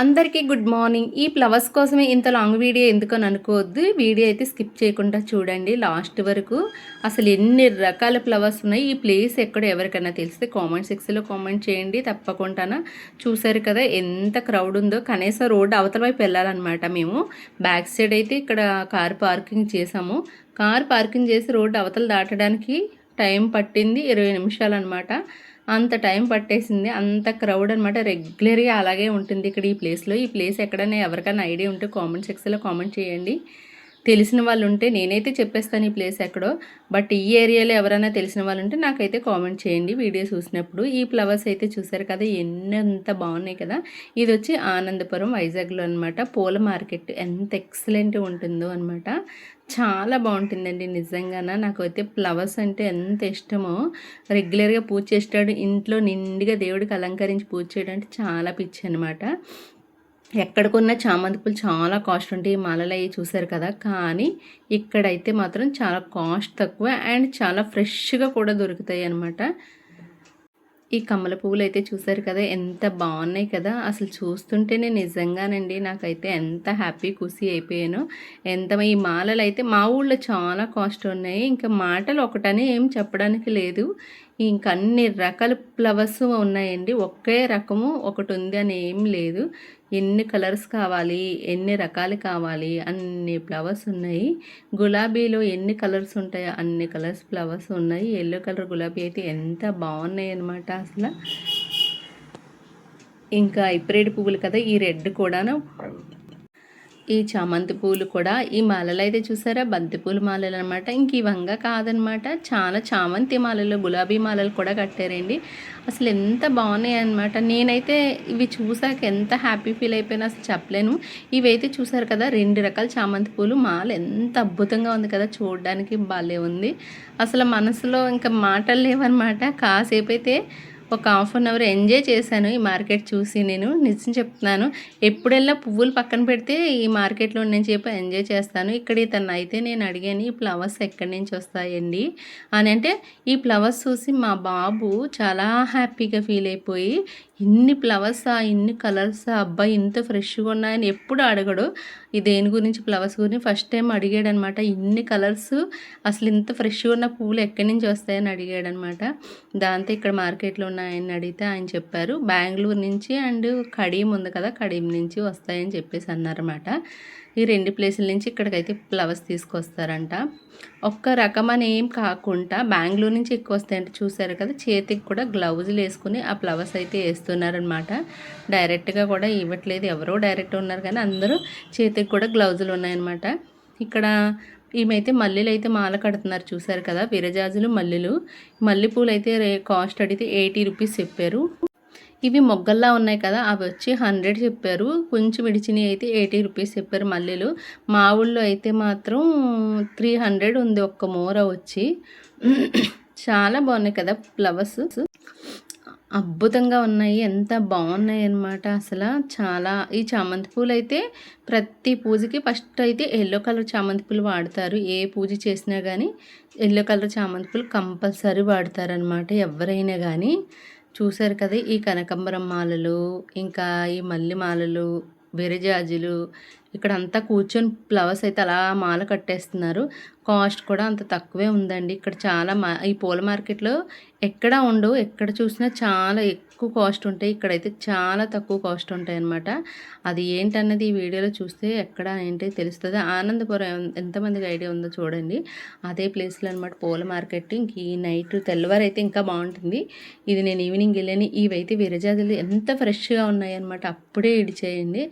అందరికీ good morning. ఈ flowers కోసమే ఇంత లాంగ్ వీడియో ఎందుకని అనుకోవద్దు. వీడియో అయితే స్కిప్ చేయకుండా చూడండి లాస్ట్ వరకు. అసలు ఎన్ని రకాల ఫ్లవర్స్ ఉన్నాయి? ఈ ప్లేస్ ఎక్కడ ఎవరికైనా తెలిస్తే కామెంట్ సెక్షన్లో కామెంట్ చేయండి. తప్పకుండా చూసారు కదా ఎంత క్రౌడ్ ఉందో. కనీసం రోడ్డు అవతల వైపు వెళ్ళాలన్నమాట మేము. బ్యాక్ సైడ్ అయితే ఇక్కడ కార్ పార్కింగ్ చేసాము కార్ పార్కింగ్ చేసి రోడ్డు అవతల దాటడానికి టైం పట్టింది ఇరవై నిమిషాలు అనమాట అంత టైం పట్టేసింది అంత క్రౌడ్ అనమాట రెగ్యులర్గా అలాగే ఉంటుంది. ఇక్కడ ఈ ప్లేస్లో ఈ ప్లేస్ ఎక్కడైనా ఎవరికైనా ఐడియా ఉంటే కామెంట్ సెక్షన్లో కామెంట్ చేయండి. తెలిసిన వాళ్ళు ఉంటే నేనైతే చెప్పేస్తాను ఈ ప్లేస్ ఎక్కడో. బట్ ఈ ఏరియాలో ఎవరైనా తెలిసిన వాళ్ళు ఉంటే నాకైతే కామెంట్ చేయండి వీడియో చూసినప్పుడు. ఈ ఫ్లవర్స్ అయితే చూసారు కదా ఎంత బాగున్నాయి కదా. ఇది వచ్చి ఆనందపురం వైజాగ్లో అనమాట పూల మార్కెట్ ఎంత ఎక్సలెంట్ ఉంటుందో అనమాట చాలా బాగుంటుందండి నిజంగాన. నాకైతే ఫ్లవర్స్ అంటే ఎంత ఇష్టమో. రెగ్యులర్గా పూజ చేస్తాడు ఇంట్లో నిండుగా దేవుడికి అలంకరించి పూజ చేయడం అంటే చాలా పిచ్చి అనమాట ఎక్కడికున్న చామంతి పూలు చాలా కాస్ట్ ఉంటాయి. మాలలు అవి చూసారు కదా. కానీ ఇక్కడైతే మాత్రం చాలా కాస్ట్ తక్కువ అండ్ చాలా ఫ్రెష్గా కూడా దొరుకుతాయి అనమాట ఈ కమల పువ్వులు అయితే చూసారు కదా. ఎంత బాగున్నాయి కదా. అసలు చూస్తుంటేనే నిజంగానండి నాకైతే ఎంత హ్యాపీ ఖుషి అయిపోయాను. ఎంత ఈ మాలలు అయితే మా ఊళ్ళో చాలా కాస్ట్ ఉన్నాయి. ఇంకా మాటలు ఒకటనే ఏం చెప్పడానికి లేదు. ఇంకా అన్ని రకాల ఫ్లవర్స్ ఉన్నాయండి. ఒకే రకము ఒకటి ఉంది అని ఏం లేదు. ఎన్ని కలర్స్ కావాలి ఎన్ని రకాలు కావాలి అన్ని ఫ్లవర్స్ ఉన్నాయి. గులాబీలో ఎన్ని కలర్స్ ఉంటాయో అన్ని కలర్స్ ఫ్లవర్స్ ఉన్నాయి. ఎల్లో కలర్ గులాబీ అయితే ఎంత బాగున్నాయి అనమాట అసలు. ఇంకా ఇప్పుడేడు పువ్వులు కదా ఈ రెడ్ కూడాను ఈ చామంతి పూలు కూడా ఈ మాలలు అయితే చూసారా? బంతిపూల మాలలు అనమాట ఇంక ఇవంగా కాదనమాట. చాలా చామంతి మాలలు గులాబీ మాలలు కూడా కట్టారండి. అసలు ఎంత బాగున్నాయి అనమాట నేనైతే ఇవి చూసాక ఎంత హ్యాపీ ఫీల్ అయిపోయినా అసలు చెప్పలేను. ఇవైతే చూసారు కదా రెండు రకాల చామంతి పూలు. మాల ఎంత అద్భుతంగా ఉంది కదా చూడడానికి భలే ఉంది. అసలు మనసులో ఇంకా మాటలు లేవన్నమాట. కాసేపు అయితే ఒక హాఫ్ అన్ అవర్ ఎంజాయ్ చేశాను ఈ మార్కెట్ చూసి నేను. నిజం చెప్తున్నాను. ఎప్పుడెల్లా పువ్వులు పక్కన పెడితే ఈ మార్కెట్లో నేను చెప్పి ఎంజాయ్ చేస్తాను. ఇక్కడ ఇతను అయితే నేను అడిగాను ఈ ఫ్లవర్స్ ఎక్కడి నుంచి వస్తాయండి? అని అంటే ఈ ఫ్లవర్స్ చూసి మా బాబు చాలా హ్యాపీగా ఫీల్ అయిపోయి ఇన్ని ఫ్లవర్సా ఇన్ని కలర్సా అబ్బాయి ఇంత ఫ్రెష్గా ఉన్నాయని ఎప్పుడు అడగడు. ఈ దేని గురించి ఫ్లవర్స్ గురించి ఫస్ట్ టైం అడిగాడు అనమాట ఇన్ని కలర్స్ అసలు ఇంత ఫ్రెష్గా ఉన్న పువ్వులు ఎక్కడి నుంచి వస్తాయని అడిగాడు అనమాట దాంతో ఇక్కడ మార్కెట్లో ఉన్నాయని అడిగితే ఆయన చెప్పారు. బెంగళూరు నుంచి అండ్ కడీం ఉంది కదా కడీం నుంచి వస్తాయని చెప్పేసి అన్నారన్నమాట. ఈ రెండు ప్లేసుల నుంచి ఇక్కడికైతే ఫ్లవర్స్ తీసుకొస్తారంట. ఒక్క రకం అని ఏం కాకుండా బెంగళూరు నుంచి ఎక్కువ వస్తాయంటే చూసారు కదా చేతికి కూడా గ్లౌజులు వేసుకుని ఆ ఫ్లవర్స్ అయితే వేస్తున్నారనమాట డైరెక్ట్గా కూడా ఇవ్వట్లేదు ఎవరో డైరెక్ట్ ఉన్నారు కానీ అందరూ చేతికి కూడా గ్లౌజులు ఉన్నాయన్నమాట. ఇక్కడ ఈమెయితే మల్లెలు అయితే మాల కడుతున్నారు చూసారు కదా విరజాజులు మల్లెలు. మల్లెపూలు అయితే కాస్ట్ అడిగితే ఎయిటీ రూపీస్ చెప్పారు. ఇవి మొగ్గల్లా ఉన్నాయి కదా అవి వచ్చి హండ్రెడ్ చెప్పారు. కొంచెం విడిచినవి అయితే ఎయిటీ రూపీస్ చెప్పారు మల్లెలు. మా ఊళ్ళో అయితే మాత్రం త్రీ హండ్రెడ్ ఉంది ఒక్క మూర వచ్చి. చాలా బాగున్నాయి కదా ఫ్లవర్స్ అద్భుతంగా ఉన్నాయి ఎంత బాగున్నాయి అన్నమాట అసలు. చాలా ఈ చామంతి పూలు అయితే ప్రతి పూజకి ఫస్ట్ అయితే ఎల్లో కలర్ చామంతి పూలు వాడతారు. ఏ పూజ చేసినా కానీ ఎల్లో కలర్ చామంతి పూలు కంపల్సరీ వాడతారనమాట ఎవరైనా కానీ చూశారు కదా ఈ కనకంబరం మాలలు ఇంకా ఈ మల్లె మాలలు విరజాజులు ఇక్కడ అంతా కూర్చొని ఫ్లవర్స్ అయితే అలా మాల కట్టేస్తున్నారు. కాస్ట్ కూడా అంత తక్కువే ఉందండి. ఇక్కడ చాలా మా ఈ పూల మార్కెట్లో ఎక్కడ ఉండవు ఎక్కడ చూసినా చాలా ఎక్కువ కాస్ట్ ఉంటాయి. ఇక్కడైతే చాలా తక్కువ కాస్ట్ ఉంటాయి అనమాట అది ఏంటన్నది ఈ వీడియోలో చూస్తే ఎక్కడ ఏంటి తెలుస్తుంది. ఆనందపురం ఎంతమందికి ఐడియా ఉందో చూడండి. అదే ప్లేస్లో అనమాట పూల మార్కెట్. ఇంక ఈ నైట్ తెల్లవారు అయితే ఇంకా బాగుంటుంది. ఇది నేను ఈవినింగ్ వెళ్ళాను. ఇవైతే విరజాదులు ఎంత ఫ్రెష్గా ఉన్నాయి అనమాట అప్పుడే ఇడిచేయండి.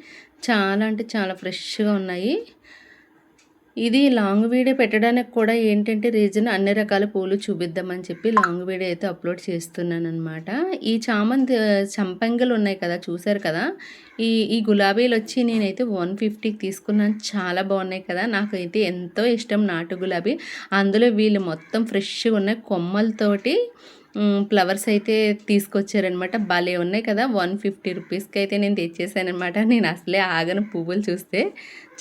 చాలా అంటే చాలా ఫ్రెష్గా ఉన్నాయి. ఇది లాంగ్ వీడియో పెట్టడానికి కూడా ఏంటంటే రీజన్ అన్ని రకాల పూలు చూపిద్దామని చెప్పి లాంగ్ వీడియో అయితే అప్లోడ్ చేస్తున్నాను అనమాట ఈ చామంతి చంపంగలు ఉన్నాయి కదా చూసారు కదా? ఈ ఈ గులాబీలు వచ్చి నేనైతే వన్ ఫిఫ్టీకి తీసుకున్నాను. చాలా బాగున్నాయి కదా? నాకైతే ఎంతో ఇష్టం నాటు గులాబీ. అందులో వీళ్ళు మొత్తం ఫ్రెష్గా ఉన్నాయి కొమ్మలతోటి. ఫ్లవర్స్ అయితే తీసుకొచ్చారనమాట. భలే ఉన్నాయి కదా. వన్ ఫిఫ్టీ రూపీస్కి అయితే నేను తెచ్చేసానమాట నేను అసలే ఆగను పువ్వులు చూస్తే.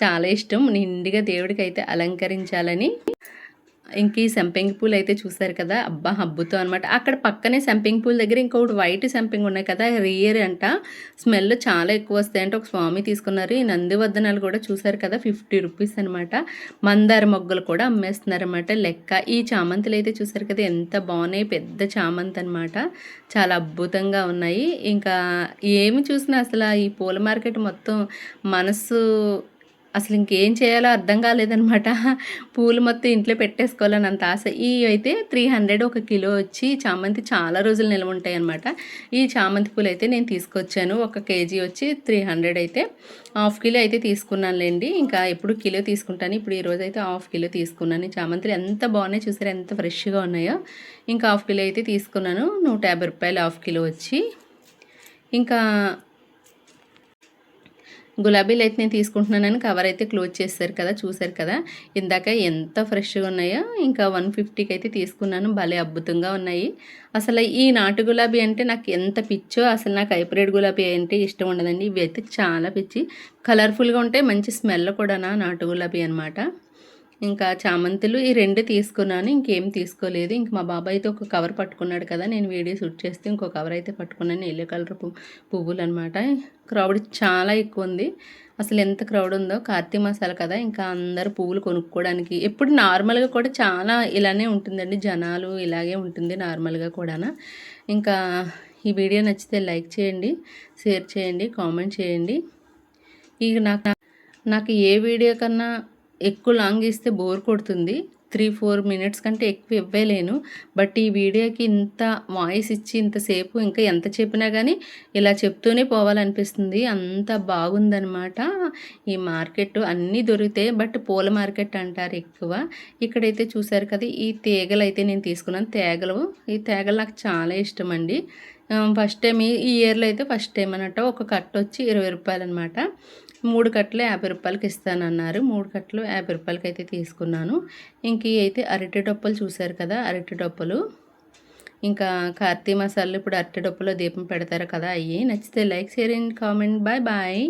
చాలా ఇష్టం. నిండుగా దేవుడికి అయితే అలంకరించాలని. ఇంక ఈ సంపెంగి పూలు అయితే చూసారు కదా? అబ్బా హబ్బుతో అనమాట అక్కడ పక్కనే సంపెంగి పూల దగ్గర ఇంకొకటి వైట్ సంపెంగి ఉన్నాయి కదా? రియర్ అంట. స్మెల్ చాలా ఎక్కువ వస్తాయి అంటే ఒక స్వామి తీసుకున్నారు. ఈ నందివర్ధనాలు కూడా చూసారు కదా? ఫిఫ్టీ రూపీస్ అనమాట మందార మొగ్గలు కూడా అమ్మేస్తున్నారు అనమాట లెక్క. ఈ చామంతులు అయితే చూసారు కదా? ఎంత బాగున్నాయి. పెద్ద చామంతి అనమాట చాలా అద్భుతంగా ఉన్నాయి. ఇంకా ఏమి చూసినా అసలు ఈ పూల మార్కెట్ మొత్తం మనసు అసలు ఇంకేం చేయాలో అర్థం కాలేదనమాట పూలు మొత్తం ఇంట్లో పెట్టేసుకోవాలని అంత ఆశ. ఈ అయితే త్రీ హండ్రెడ్ ఒక కిలో వచ్చి చామంతి చాలా రోజులు నిల్వ ఉంటాయి అనమాట ఈ చామంతి పూలు అయితే నేను తీసుకొచ్చాను. ఒక కేజీ వచ్చి త్రీ హండ్రెడ్ అయితే. హాఫ్ కిలో అయితే తీసుకున్నానులేండి. ఇంకా ఎప్పుడు కిలో తీసుకుంటాను. ఇప్పుడు ఈరోజు అయితే హాఫ్ కిలో తీసుకున్నాను. చామంతులు ఎంత బాగున్నాయి చూసారు? ఎంత ఫ్రెష్గా ఉన్నాయో. ఇంకా హాఫ్ కిలో అయితే తీసుకున్నాను. నూట యాభై రూపాయలు హాఫ్ కిలో వచ్చి. ఇంకా గులాబీలు అయితే నేను తీసుకుంటున్నానని కవర్ అయితే క్లోజ్ చేస్తారు కదా చూసారు కదా. ఇందాక ఎంత ఫ్రెష్గా ఉన్నాయో ఇంకా వన్ ఫిఫ్టీకి అయితే తీసుకున్నాను. భలే అద్భుతంగా ఉన్నాయి. అసలు ఈ నాటు గులాబీ అంటే నాకు ఎంత పిచ్చో అసలు నాకు హైబ్రిడ్ గులాబీ అంటే ఇష్టం ఉండదండి. ఇవి అయితే చాలా పిచ్చి. కలర్ఫుల్గా ఉంటాయి మంచి స్మెల్ కూడా నాటు గులాబీ అనమాట ఇంకా చామంతులు ఈ రెండు తీసుకున్నాను ఇంకేం తీసుకోలేదు. ఇంక మా బాబాయ్ అయితే ఒక కవర్ పట్టుకున్నాడు కదా నేను వీడియో షూట్ చేస్తే ఇంకో కవర్ అయితే పట్టుకున్నాను. ఎల్లో కలర్ పువ్వులు అనమాట క్రౌడ్ చాలా ఎక్కువ ఉంది. అసలు ఎంత క్రౌడ్ ఉందో కార్తీక మాసాలు కదా ఇంకా అందరు పువ్వులు కొనుక్కోవడానికి. ఎప్పుడు నార్మల్గా కూడా చాలా ఇలానే ఉంటుందండి. జనాలు ఇలాగే ఉంటుంది నార్మల్గా కూడా ఇంకా ఈ వీడియో నచ్చితే లైక్ చేయండి షేర్ చేయండి కామెంట్ చేయండి. ఇక నాకు నాకు ఏ వీడియో కన్నా ఎక్కువ లాంగ్ ఇస్తే బోర్ కొడుతుంది. త్రీ ఫోర్ మినిట్స్ కంటే ఎక్కువ ఇవ్వలేను. బట్ ఈ వీడియోకి ఇంత వాయిస్ ఇచ్చి ఇంతసేపు ఇంకా ఎంత చెప్పినా కానీ ఇలా చెప్తూనే పోవాలనిపిస్తుంది. అంత బాగుందనమాట ఈ మార్కెట్. అన్నీ దొరుకుతాయి బట్ పూల మార్కెట్ అంటారు ఎక్కువ. ఇక్కడైతే చూసారు కదా ఈ తీగలు అయితే నేను తీసుకున్నాను. తేగలు. ఈ తేగలు నాకు చాలా ఇష్టం అండి ఫస్ట్ టైం ఈ ఇయర్లో అయితే ఫస్ట్ టైం అన్నట్టు ఒక కట్ వచ్చి ఇరవై రూపాయలు అనమాట మూడు కట్టలు యాభై రూపాయలకి ఇస్తానన్నారు. మూడు కట్టలు యాభై రూపాయలకి అయితే తీసుకున్నాను. ఇంక అయితే అరటి డొప్పలు చూశారు కదా అరటి డొప్పలు. ఇంకా కార్తీ మసాలు ఇప్పుడు అరటి డొప్పలో దీపం పెడతారు కదా అయ్యి నచ్చితే like share and comment. Bye bye.